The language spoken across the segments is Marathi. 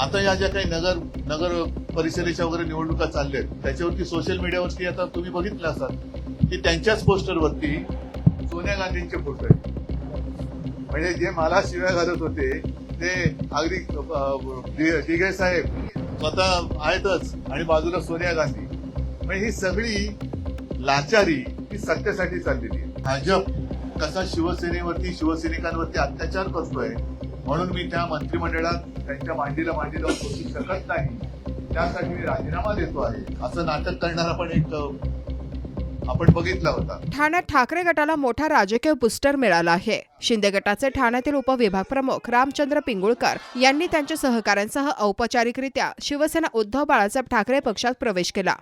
आता या ज्या काही नगर नगर परिषदेच्या वगैरे निवडणुका चालल्या आहेत त्याच्यावरती सोशल मीडियावरती आता तुम्ही बघितलं असाल की त्यांच्याच पोस्टरवरती सोनिया गांधींचे फोटो आहेत. म्हणजे जे मला शिव्या घालत होते ते अगदी अं, दिघे साहेब स्वतः आहेतच आणि बाजूला सोनिया गांधी. म्हणजे ही सगळी लाचारी ही सत्तेसाठी चाललेली आहे. भाजप कसा शिवसेनेवरती शिवसैनिकांवरती अत्याचार करतोय म्हणून मी त्या मंत्रिमंडळात त्यांच्या मांडीला मांडी लावून बसू शकत नाही. त्यासाठी मी राजीनामा देतो आहे. असं नाटक करणारा पण एक आपण बघितला होता. ठाण्यात ठाकरे गटाला मोठा राजकीय बुस्टर मिळाला आहे. शिंदे गटाचे ठाण्यातील उपविभाग प्रमुख रामचंद्र पिंगुळकर यांनी त्यांच्या सहकाऱ्यांसह औपचारिकरित्या शिवसेना उद्धव बाळासाहेब ठाकरे पक्षात प्रवेश केला.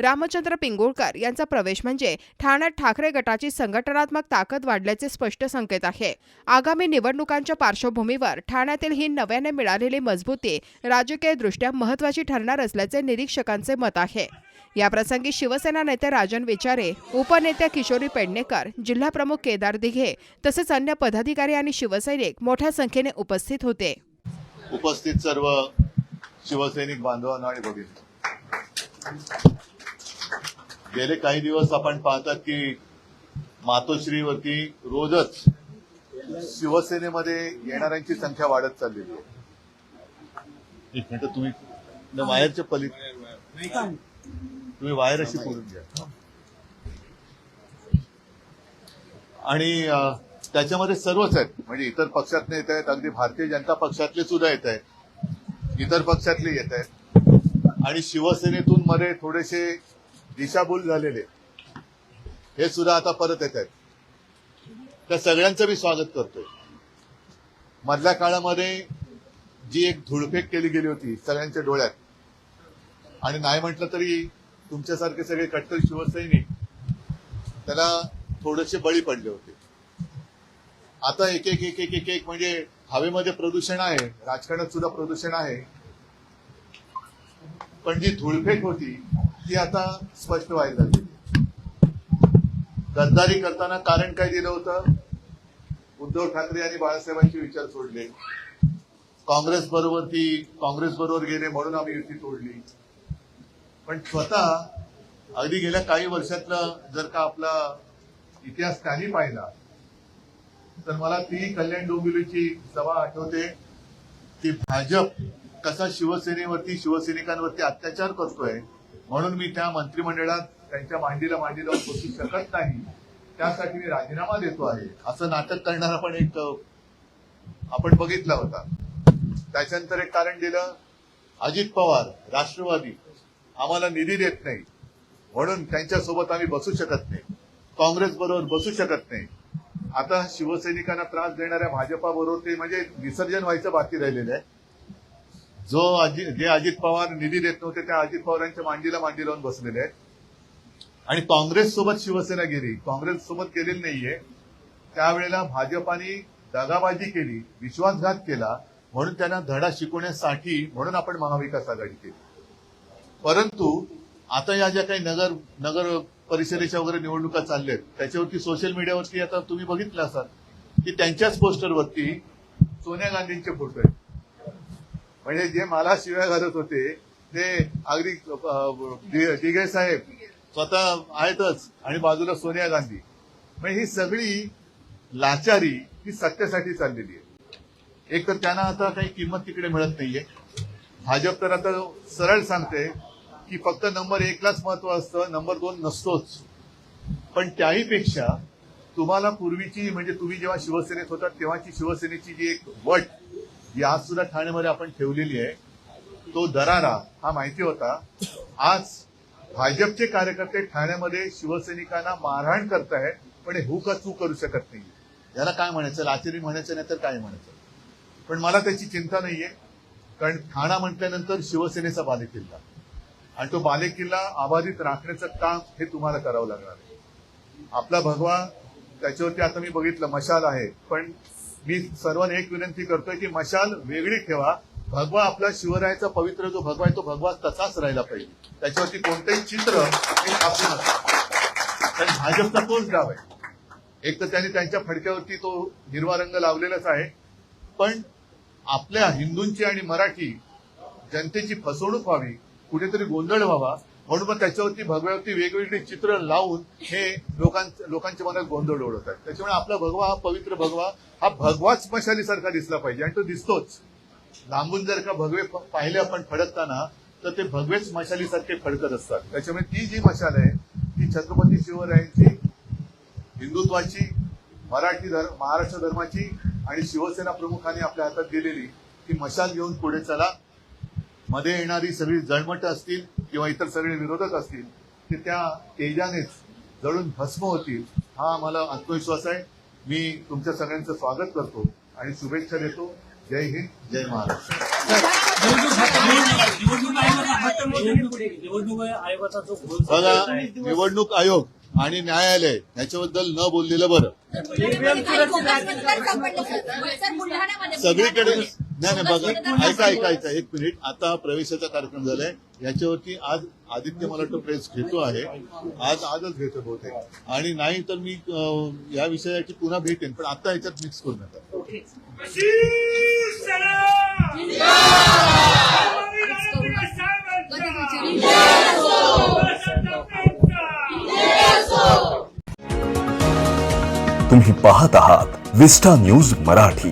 रामचंद्र पिंगुळकर यांचा प्रवेश म्हणजे ठाण्यात ठाकरे गटाची संघटनात्मक ताकद वाढल्याचे स्पष्ट संकेत आहे. आगामी निवडणुकांच्या पार्श्वभूमीवर ठाण्यातील ही नव्याने मिळालेली मजबूती राजकीयदृष्ट्या महत्वाची ठरणार असल्याचे निरीक्षकांचे मत आहे. याप्रसंगी शिवसेना नेते राजन विचारे उपनेत्या किशोरी पेडणेकर जिल्हाप्रमुख केदार दिघे तसेच अन्य पदाधिकारी आणि शिवसैनिक मोठ्या संख्येने उपस्थित होते. उपस्थित सर्व शिवसैनिक बांधवांना आणि भगिनी गेले काही दिवस आपण पाहतात की मातोश्रीवरती रोजच शिवसेनेमध्ये येणाऱ्यांची संख्या वाढत चाललेली आहे. तुम्ही म्हणजे वायरच्या पली तुम्ही वायर अशी पुरून घ्या. आणि त्याच्यामध्ये सर्वच आहेत. म्हणजे इतर पक्षातले येत आहेत अगदी भारतीय जनता पक्षातले सुद्धा येत आहेत. इतर पक्षातले येत आहेत. आणि शिवसेनेतून मध्ये थोडेसे दिशाभूल झालेले. हे सुद्धा आता परत येत आहेत. त्या सगळ्यांचं मी स्वागत करतोय. मधल्या काळामध्ये जी एक धुळफेक केली गेली होती सगळ्यांच्या डोळ्यात आणि नाही म्हटलं तरी तुमच्यासारखे सगळे कट्टर शिवसैनिक त्याला थोडेसे बळी पडले होते. आता एक एक एक एक एक एक म्हणजे हवेमध्ये प्रदूषण आहे राजकारणात सुद्धा प्रदूषण आहे. पण जी धुळफेक होती ती आता स्पष्ट व्हायला लागली. गद्दारी करताना कारण काय दिलं होतं? उद्धव ठाकरे आणि बाळासाहेबांचे विचार सोडले. काँग्रेस बरोबर ती काँग्रेस बरोबर गेले म्हणून आम्ही युती तोडली. पण स्वतः अगदी गेल्या काही वर्षातलं जर का आपला इतिहास काही पाहिला तर मला ती कल्याण डोंबिवलीची सभा आठवते. की भाजप कसा शिवसेनेवरती शिवसैनिकांवरती अत्याचार करतोय म्हणून मी त्या मंत्रिमंडळात त्यांच्या मांडीला मांडीला बसू शकत नाही. त्यासाठी मी राजीनामा देतो आहे. असं नाटक करणारा पण एक आपण बघितला होता. त्याच्यानंतर एक कारण दिलं. अजित पवार राष्ट्रवादी आम्हाला निधी देत नाही. म्हणून त्यांच्यासोबत आम्ही बसू शकत नाही. काँग्रेस बरोबर बसू शकत नाही. आता शिवसैनिकांना त्रास देणाऱ्या भाजपा बरोबर ते म्हणजे विसर्जन व्हायचं बाकी राहिलेलं आहे. जो अजित जे अजित पवार निधी देत नव्हते त्या अजित पवारांच्या मांडीला मांडी लावून बसलेले आहेत. आणि काँग्रेस सोबत शिवसेना गेली. काँग्रेस सोबत गेलेली नाहीये. त्यावेळेला भाजपाने दगाबाजी केली विश्वासघात केला म्हणून त्यांना धडा शिकवण्यासाठी म्हणून आपण महाविकास आघाडी केली. परंतु आता या ज्या काही नगर नगर परिषदेच्या वगैरे निवडणुका चालल्या आहेत त्याच्यावरती सोशल मीडियावरती आता तुम्ही बघितलं असाल की त्यांच्याच पोस्टरवरती सोनिया गांधींचे फोटो आहेत. म्हणजे जे मला शिव्या घालत होते ते अगदी दि- दिघे साहेब स्वतः आहेतच आणि बाजूला सोनिया गांधी. म्हणजे ही सगळी लाचारी ही सत्तेसाठी चाललेली आहे. एक तर त्यांना आता काही किंमत तिकडे मिळत नाहीये. भाजप तर आता सरळ सांगते की फक्त नंबर एकलाच महत्त्व असतं नंबर दोन नसतोच. पण त्याही पेक्षा तुम्हाला पूर्वीची म्हणजे तुम्ही जेव्हा शिवसेनेत होता तेव्हाची शिवसेनेची जी एक वट जी आज सुद्धा ठाण्यामध्ये आपण ठेवलेली आहे. तो दरारा हा माहिती होता. आज भाजपचे कार्यकर्ते ठाण्यामध्ये शिवसैनिकांना मारहाण करतायत पण हे हू का चू करू शकत नाही. याला काय म्हणायचं? लाचेरी म्हणायचं नाही तर काय म्हणायचं? पण मला त्याची चिंता नाहीये कारण ठाणा म्हटल्यानंतर शिवसेनेचा बालेकिल्ला. आणि तो बालेकिल्ला अबाधित राखण्याचं काम हे तुम्हाला करावं लागणार आहे. आपला भगवा त्याच्यावरती आता मी बघितलं मशाल आहे पण मी सर्वांना एक विनंती करतोय की मशाल वेगळी ठेवा. भगवा आपला शिवरायाचा पवित्र जो भगवा आहे तो भगवा तसाच राहिला पाहिजे. त्याच्यावरती कोणतंही चित्र हे कारण भाजपचा तोच डाव आहे. एक तर त्यांनी त्यांच्या फडक्यावरती तो हिरवा रंग लावलेलाच आहे. पण आपल्या हिंदूंची आणि मराठी जनतेची फसवणूक व्हावी कुठेतरी गोंधळ व्हावा म्हणून मग त्याच्यावरती भगव्यावरती वेगवेगळी चित्र लावून हे लोकां लोकांच्या मनात गोंधळ ओढत आहेत त्याच्यामुळे आपला भगवा हा पवित्र भगवा हा भगवाच मशालीसारखा दिसला पाहिजे आणि तो दिसतोच. लांबून जर का भगवे प- पाहिले आपण फडकताना तर ते भगवेच मशालीसारखे फडकत असतात. त्याच्यामुळे ती जी मशाल आहे ती छत्रपती शिवरायांची हिंदुत्वाची मराठी धर्म महाराष्ट्र धर्माची आणि शिवसेना प्रमुखाने आपल्या हातात दिलेली ती मशाल घेऊन पुढे चला. मध्ये येणारी सगळी जळमट असतील किंवा इतर सगळे विरोधक असतील ते त्या तेजानेच जळून भस्म होतील हा आम्हाला आत्मविश्वास आहे. मी तुमच्या सगळ्यांचं स्वागत करतो आणि शुभेच्छा देतो. जय हिंद. जय महाराष्ट्र. निवडणूक आयोग आणि न्यायालय याच्याबद्दल न बोललेलं बरं. सगळीकडे नाही नाही बघा ऐका ऐका ऐका एक मिनिट. आता प्रवेशाचा कार्यक्रम झालाय. याच्यावरती आज आदित्य मला वाटतं प्रेस घेतो आहे. आज आजच घेतो बहुतेक. आणि नाही तर मी अं, या विषयाची पुन्हा भेटेन पण आता याच्यात मिक्स करू नका. शिवसेना! तुम्ही पाहत आहात विस्टा न्यूज मराठी.